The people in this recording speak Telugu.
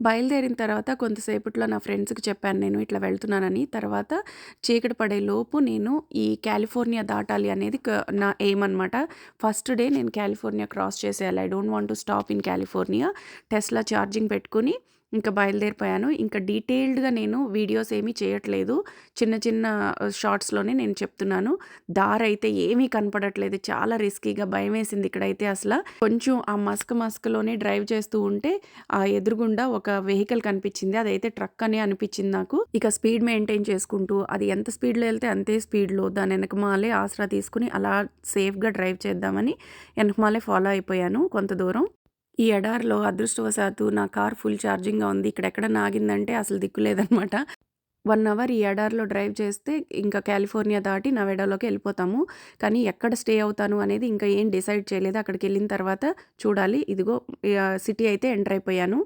బయలుదేరిన తర్వాత కొంతసేపట్లో నా ఫ్రెండ్స్‌కి చెప్పాను నేను ఇట్లా వెళ్తున్నానని. తర్వాత చీకటి పడేలోపు నేను ఈ కాలిఫోర్నియా దాటాలి అనేది నా ఎయిమ్ అనమాట. ఫస్ట్ డే నేను కాలిఫోర్నియా క్రాస్ చేసేయాలి. I don't want to stop in California. Tesla charging పెట్టుకొని ఇంకా బయలుదేరిపోయాను. ఇంకా డీటెయిల్డ్‌గా నేను వీడియోస్ ఏమీ చేయట్లేదు. చిన్న చిన్న షార్ట్స్‌లోనే నేను చెప్తున్నాను. దారైతే ఏమీ కనపడట్లేదు. చాలా రిస్కీగా భయమేసింది ఇక్కడైతే అసలు కొంచెం ఆ మస్క్ మస్క్లోనే డ్రైవ్ చేస్తూ ఉంటే ఆ ఎదురుగుండా ఒక వెహికల్ కనిపించింది. అదైతే ట్రక్ అని అనిపించింది నాకు. ఇక స్పీడ్ మెయింటైన్ చేసుకుంటూ అది ఎంత స్పీడ్‌లో వెళ్తే అంతే స్పీడ్‌లో దాని ఎనకమాలే ఆసరా తీసుకొని అలా సేఫ్‌గా డ్రైవ్ చేద్దామని వెనకమాలే ఫాలో అయిపోయాను కొంత దూరం. ఈ ఎడారిలో అదృష్టవశాత్తు నా కార్ ఫుల్ ఛార్జింగ్‌గా ఉంది. ఇక్కడెక్కడ నాగిందంటే అసలు దిక్కులేదనమాట వన్ అవర్ ఈ ఎడారిలో డ్రైవ్ చేస్తే ఇంకా కాలిఫోర్నియా దాటి నవేడాలోకి వెళ్ళిపోతాము కానీ ఎక్కడ స్టే అవుతాను అనేది ఇంకా ఏం డిసైడ్ చేయలేదు. అక్కడికెళ్ళిన తర్వాత చూడాలి. ఇదిగో సిటీ అయితే ఎంటర్ అయిపోయాను.